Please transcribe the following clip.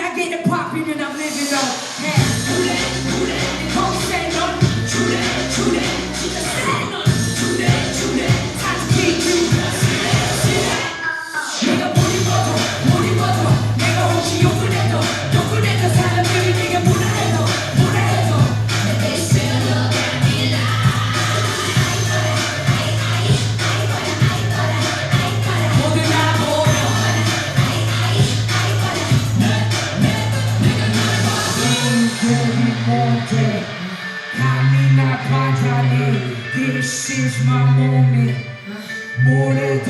I get the popping and I'm living on. cash. angel di monte cammina padani this is my moment More than